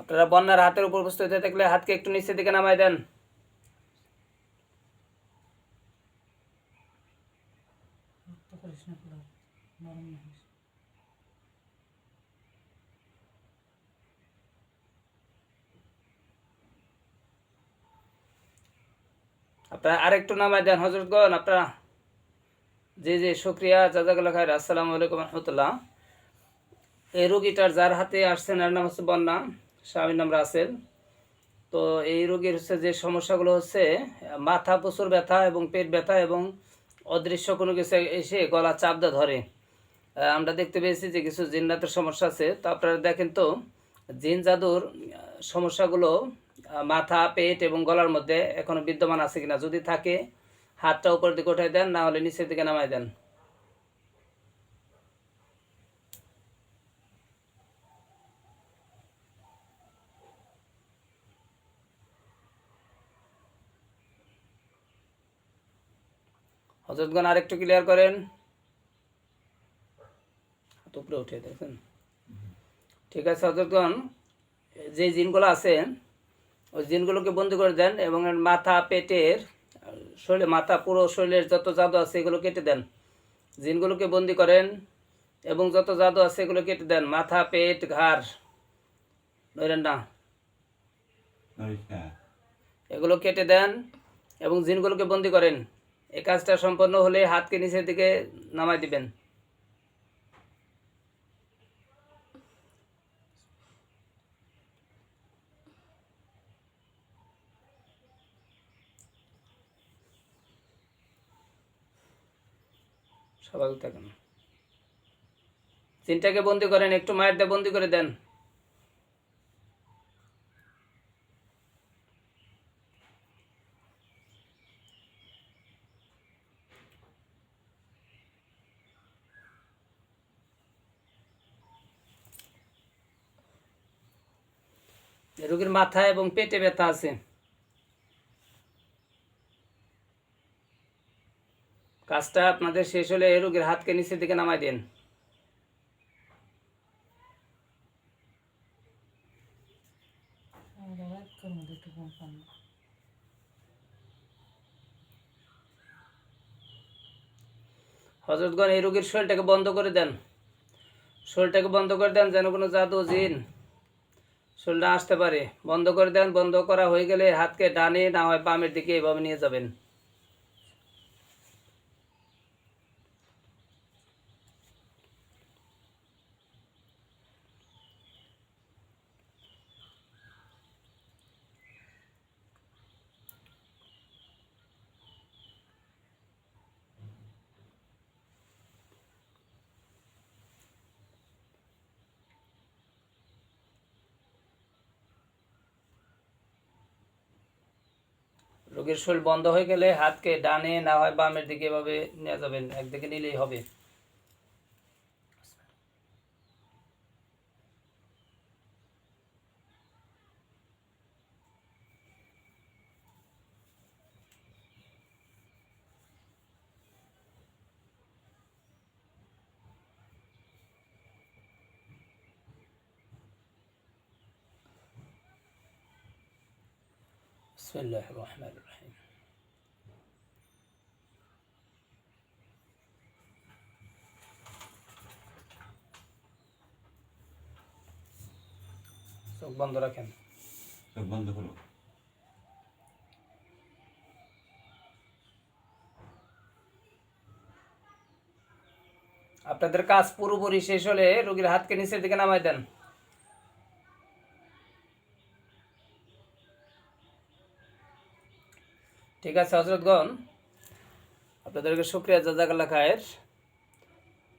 আপনারা বন্যার হাতের উপর উপস্থিত হয়ে থাকলে হাতকে একটু নিচের দিকে নামাই দেন। আপনারা আরেকটু নামাই দেন হজরতগণ আপনারা। জি জি শুক্রিয়া জাজাকুল্লাহ খায়ের আসসালামু আলাইকুম রহমতুল্লাহ। এই রোগীটার যার হাতে আসছেন এর নাম হচ্ছে বন্যা। স্বামীর নাম রাসেল। তো এই রোগীর হচ্ছে যে সমস্যাগুলো হচ্ছে, মাথা প্রচুর ব্যথা এবং পেট ব্যথা এবং অদৃশ্য কোনো কিছু এসে গলা চাপ দিয়ে ধরে আমরা দেখতে পেয়েছি যে কিছু জিন্নাতের সমস্যা আছে। তো আপনারা দেখেন তো, জিন জাদুর সমস্যাগুলো মাথা, পেট এবং গলার মধ্যে এখনও বিদ্যমান আছে কিনা। যদি থাকে, হাতটা উপর দিকে উঠাই দেন, না হলে নিচের দিকে নামাই দেন। হজরতগণ আরেকটু ক্লিয়ার করেন। হাত উপরে উঠে দেখেন। ঠিক আছে হজরতগণ যে জিনগুলো আছে ওই জিনগুলোকে বন্দি করে দেন এবং মাথা পেটের শরীরে মাথা পুরো শরীরের যত জাদু আছে এগুলো কেটে দেন। জিনগুলোকে বন্দি করেন এবং যত জাদু আছে এগুলো কেটে দেন। মাথা পেট ঘাড় ধরেন না। এগুলো কেটে দেন এবং জিনগুলোকে বন্দি করেন। এই কাজটা সম্পন্ন হলে হাতকে নিচের দিকে নামাই দিবেন। স্বাভাবিক থাকেন। চিনটাকে বন্দি করেন, একটু মায়ের দিয়ে বন্দি করে দেন। রোগীর মাথা এবং পেটে ব্যথা আছে। কাজটা আপনাদের শেষ হলে এই রোগীর হাতকে নিচের দিকে নামাই দিন। হজরতগণ এই রোগীর শরীরটাকে বন্ধ করে দেন। শরীরটাকে বন্ধ করে দেন যেন কোনো জাদু জিন শরীরটা আসতে পারে। বন্ধ করে দেন, বন্ধ করা হয়ে গেলে হাতকে ডানে না হয় বামের দিকে এভাবে নিয়ে যাবেন। রোগীর শরীর বন্ধ হয়ে গেলে হাতকে ডানে না হয় বামের দিকে এভাবে নিয়ে যাবেন, একদিকে নিলেই হবে। বিসমুল্লাহ রহমান রহিম চোখ বন্ধ রাখেন চোখ বন্ধ করুন আপনাদের কাজ পুরোপুরি শেষ হলে রোগীর হাতকে নিচের দিকে নামাই দেন। ঠিক আছে হজরতগণ আপনাদেরকে শুক্রিয়া জাজাকাল্লা খায়ের।